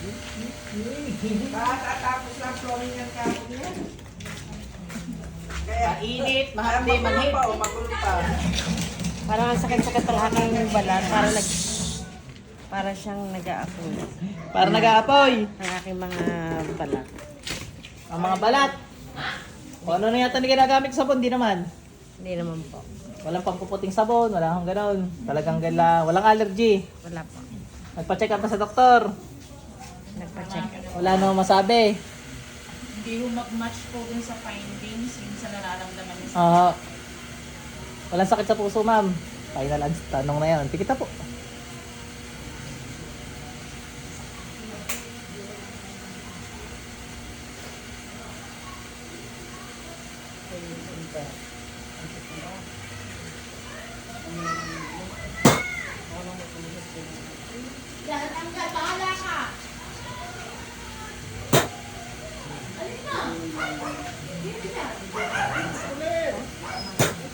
Katatapos lang flooring ng kapon niya. Kaya, kaya mahapdi, magulo manhid. pa, o magulo pa. Parang ang sakit-sakit ang aking balat. Para nag... Para siyang nag-aapoy. Para nag-aapoy. Ang aking mga balat. Ang mga balat. O ano na yata ni ginagamit sa sabon? Di naman. Hindi naman po. Walang pangpuputing sabon, wala akong ganon. Talagang gala, walang allergy. Wala po. Nagpa-check up na sa doktor. Nagpa-check. Wala nang masabi. Hindi mo mag-match po dun sa findings, yung sa nararamdaman niya. Ah, walang sakit sa puso, ma'am. Final answer, tanong na yan. Tikita po.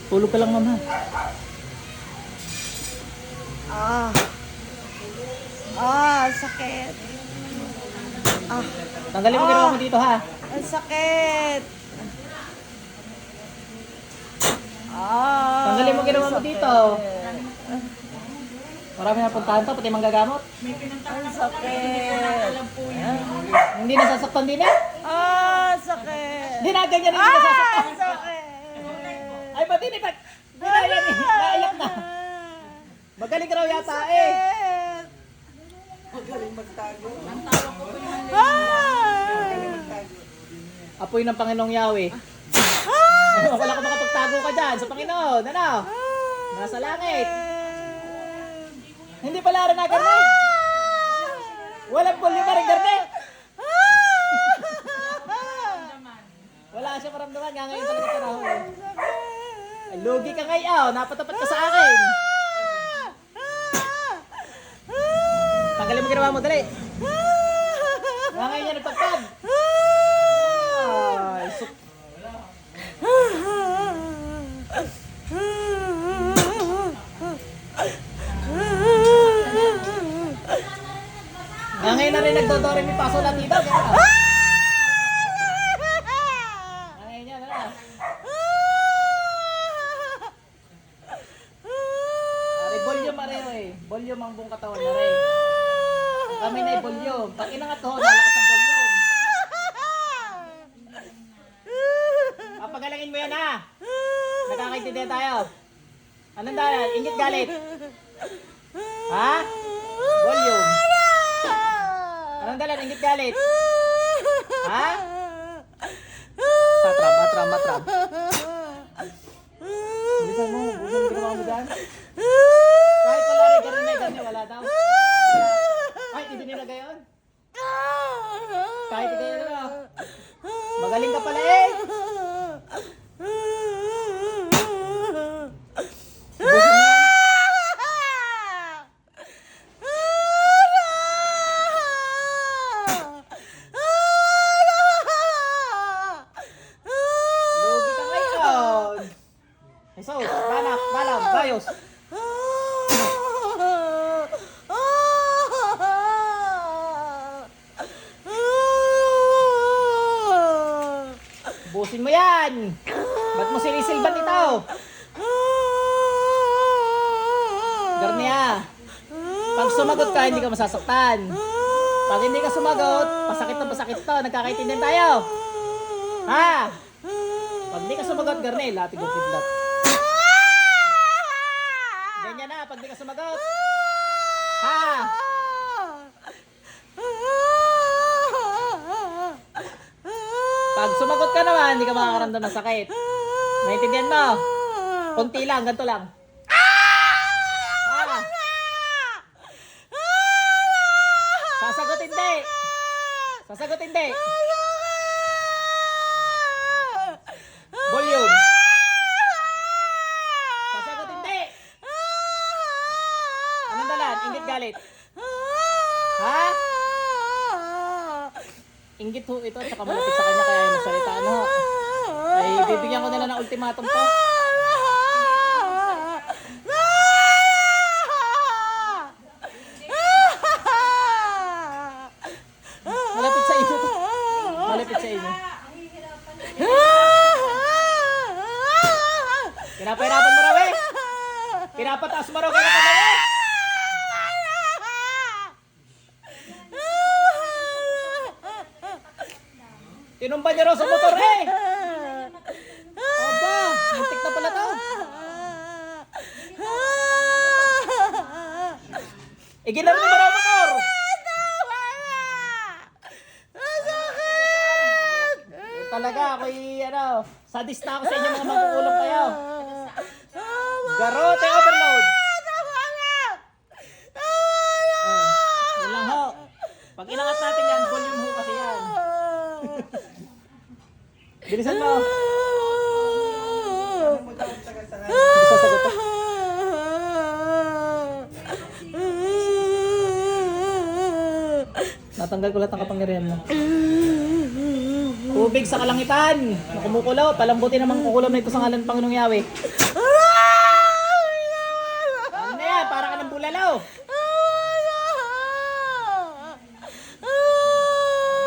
Tulog ka lang, ma'am, ha? Ah. Ah, sakit. Ah, Tanggalin mo Ah. ginawa mo dito, ha? ang sakit. Ah. Tanggalin mo ginawa mo dito. Marami na puntahan to, pati manggagamot. Ang sakit. Hindi nasasaktan din eh. Ah, sakit. Hindi na ganyan, hindi Ah, nasasaktan. sakit. Ay, pati ni Pat. Hindi na yan eh. Naiyak na. Magaling raw yata eh. Sakit. Magaling magtago. Ah. Magtago. Apoy ng Panginoong Yahweh. Ah. Wala ka makapagtago ka dyan sa Panginoon. Ano? Nasa langit. Hindi pala rin na garne. Walang pulyo pa rin garne. Wala siya maramdaman nga ngayon talaga panahon. Ay, lugi ka ngayon. Napatapat ka sa akin. Tanggalin mo ginawa mo, dali. Nga ngayon yan nagpagpag. Ay, suk Nga ngayon na rin nagdodore mi paso lang dito. Kaya na. Nga ngayon yan, ano? Ari, volume areho eh. Volume ang buong katawan na rin. Kami na volume. Pag inangat ko, lalakas ang volume. Papagalangin mo yan ha. Nakakaintindihan tayo. Anong dahil? Ingit galit. Ha? Volume. Anong dalan? Ingit galit. Ha? Satram, matram, matram. Bilisan mo, bilisan mo ginawa mo dyan. Kahit wala rin, ganun na, ganun wala daw. Ay, hindi nila gayon. Kahit hindi nila. Magaling ka pala eh. Ubusin mo yan. Lugi ka ngayon. Jesus, banak, balam, bayos. Ubusin mo yan. Ba't mo sinisilban ito? Garnia, pag sumagot ka, hindi ka masasaktan. Pag hindi ka sumagot, pasakit na pasakit to. Nagkakaintindihan tayo. Ha? Pag hindi ka sumagot, Garne, latig ang kidlat. Ganyan na, pag hindi ka sumagot. Ha? Pag sumagot ka naman, hindi ka makakaramdam ng sakit. Naintindihan mo? Kunti lang, ganito lang. Sasagot hindi. Sasagot hindi. Volume. Sasagot hindi. Anong dalan? Ingit galit. Ha? Ingit ho ito at saka malapit sa kanya ano, ay bibigyan ko nila ng ultimatum to. Malapit sa inyo to. Malapit sa inyo. Pinapahirapan mo raw eh. Pinapataas mo raw. Pinapataas mo raw. Eh, ginaro mo raw motor. Talaga, ako'y ano, sadist na ako sa inyo mga magkukulong kayo. Garote overload. Oh, yun lang ho. Pag inangat natin yan, volume ho kasi yan. Bilisan mo. Natanggal ko lahat ng kapangyarihan mo. Tubig sa kalangitan. Na kumukulo. Palambutin naman kukulo na ito sa ngalan ng Panginoong Yahweh. Ano yan? Para ka ng bulalaw.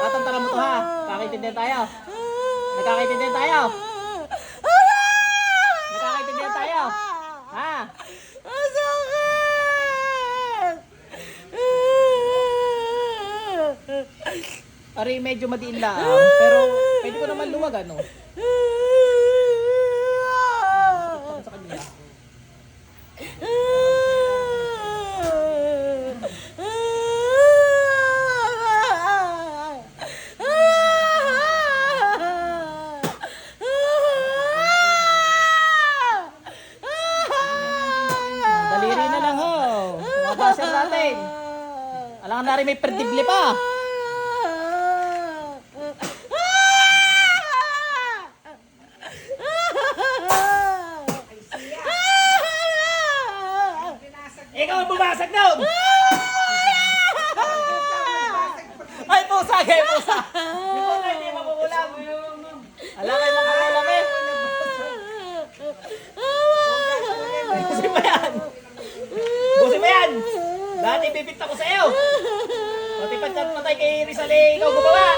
Tatantara mo to ha. Nakakaintindihan tayo. Nagkakaintindihan tayo. Nagkakaintindihan tayo. Ha? Ari, medyo madiin lang. Pero pwede ko naman luwag ano. Sa. Daliri na lang ho. Mga basher natin. Alam na rin may perdible Ikaw ang bumasag doon! Ay, pusa! Kaya pusa! Yung pusa hindi makukulam. Alam kayo makukulam eh. Busin mo yan! Busin mo yan! Dati bibit ako sa iyo! Pati pa chat patay kay Rizal eh, ikaw gumawa!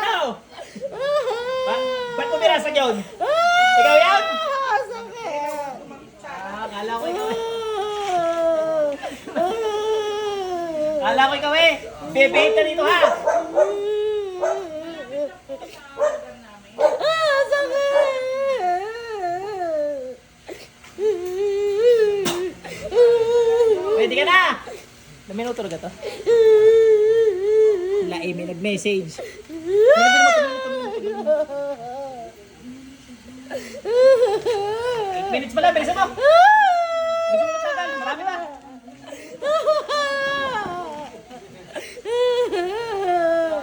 Ano? Ba ba't mo binasag yun? Ikaw yan? Ah, kala ko ikaw eh. Kala ko ikaw eh. Bebate ka dito ha. Pwede ka na. Na minuto na to. Wala eh, may nag-message. Eight minutes pala, bilisan mo. Bilisan mo tagal, marami pa.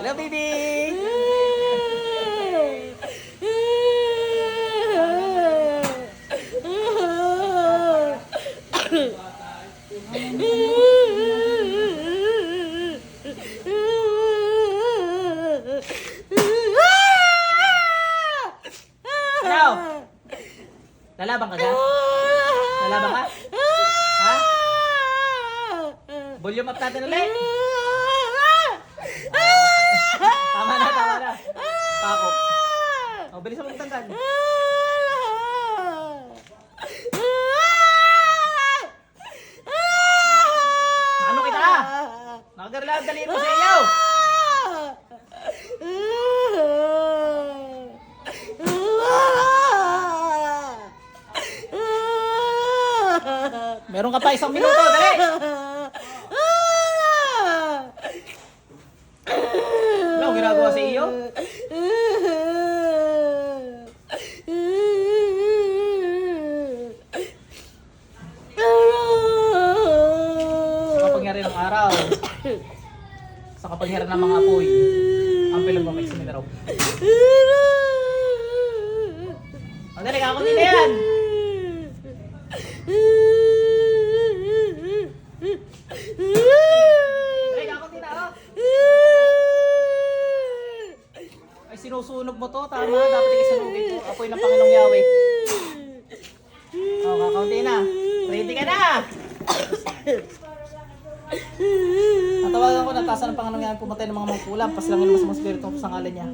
Hello, baby. Ano? Lalaban ka ga? Lalaban ka? Ha? Volume up natin ulit. Tama na, tama na. Pakop. O, bilis mo magtanggal. Ano kita? Nakagarla ang daliri mo sa iyo. Meron ka pa isang minuto, dali. Ano ginagawa sa iyo? Sa kapangyarihan ng araw. Sa kapangyarihan ng mga apoy. Ang pinagmamay sa minaraw. Ang dali, kakunti na yan. Isunog mo to, tama. Dapat isunurin to. Apoy ng Panginoong Yahweh. O, kakaunti na. Ready ka na! Natawagan ko na tasa ng Panginoong Yahweh pumatay ng mga mangkulam. Pasilangin mo sa mga spirito sa ngalan niya.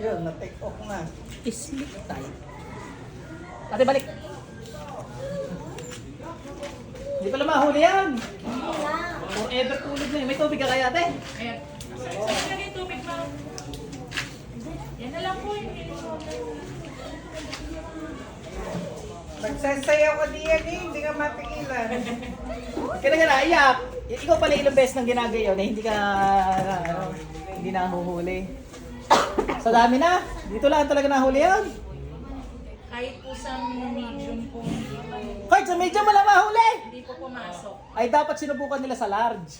Yun, na-take off na. Sleep tayo. Ate, balik. Hindi pala mahuli yan. Forever tulog na yun. May tubig ka kaya, ate? Ayan. Saan yung tubig mo? Yan na lang po. Nagsasayaw ko diyan eh, hindi ka mapigilan. Kaya nga naiyak. Ikaw pala ilang beses nang ginagayo na hindi ka, ano, hindi na huhuli. Sa dami na. Dito lang talaga nahuli yan. Kahit po sa medium po, hindi po- Kahit sa medyo wala mahuli. hindi po pumasok. Ay dapat sinubukan nila sa large.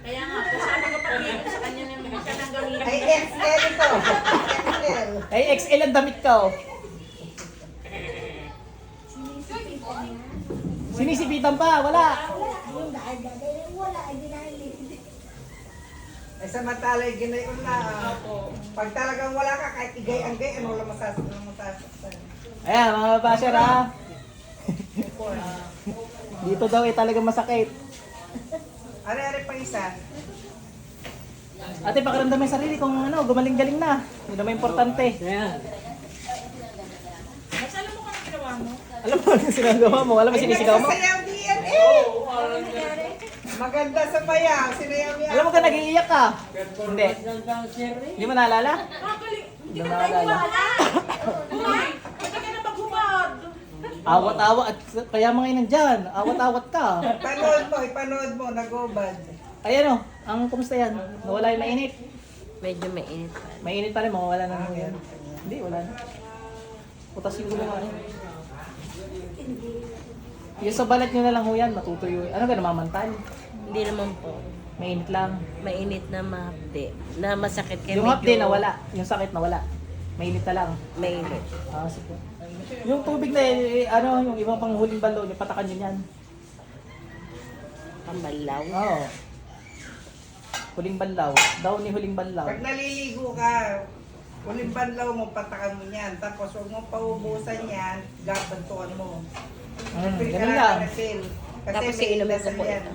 Kaya nga po, sabi ko pag dito sa kanya na gawin. Ay, XL ito. XL. Ay XL ang damit ka oh. Sinisipitan pa, wala. Ay, samantalay, ginayon na. ah. Pag talagang wala ka, kahit igay ang gay, ano lang masasaktan, ano masasaktan. Ayan, mga basher ha. Dito daw eh talaga masakit. Are-are pa isa. Ate, pakiramdam mo yung sarili kung ano, gumaling-galing na. Yun naman importante. Mas alam mo kung ginawa mo? Alam mo ano sinagawa mo? Alam mo Ay, sinisigaw mo? nagsasayaw diyan eh. Maganda sa bayaw, sinayaw niya. Alam mo ka nag-iiyak ka? Hindi. Hindi mo naalala? Hindi Hindi ka mo tayo naalala. wala. Uy, ba't ka na paghubad? Awat-awat at kaya mga inan dyan. Awat-awat ka. Panood mo, ipanood mo, nagubad. Ay ano, ang kumusta yan? Nawala yung mainit. Medyo mainit pa. Mainit pa rin, mawawala na naman yan. Hindi, wala na. Putas yung gulo nga eh. Yung sa balat nyo na lang ho yan, matutuyo. Ano ka, namamantal? Hindi naman po. Mainit lang. Mainit na mahapde. Na masakit kaya Yung hapde nawala, yung sakit nawala. Mainit na lang. Mainit. Ah, sige. Yung tubig na eh, ano, yung ibang panghuling balon, yung patakan nyo yan. Pambalaw. Oo. Huling banlaw. Daw ni huling banlaw. Pag naliligo ka, uling banlaw mo, patakan mo yan. Tapos huwag mo paubusan yan, gabantuan mo. Mm, Refill ka ganun lang lang. ng refill. Kasi Tapos may iinumin ko po yan. ito.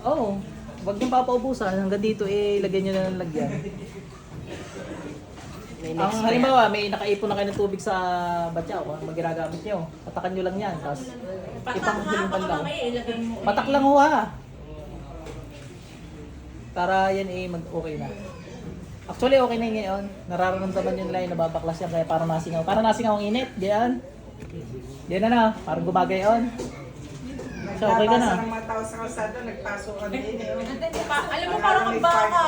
Oo. Oh, wag niyong papaubusan. Hanggang dito eh, lagyan nyo na ng lagyan. May Ang next yan. halimbawa, may nakaipon na kayo ng tubig sa batyaw. Kung ano magiragamit nyo, patakan nyo lang yan. Tapos ipang huling mo. Patak lang ho ha. Para yan eh mag-okay na. Actually, okay na yun ngayon. Nararamdaman yung nababaklas yan. Kaya parang nasingaw. Parang nasingaw ang init. Diyan. Diyan na na. Parang gumagayon. So, okay ka na. Nagtabasa ng mga tao sa kalsada, nagpasukan din eh. alam mo, parang ang baka.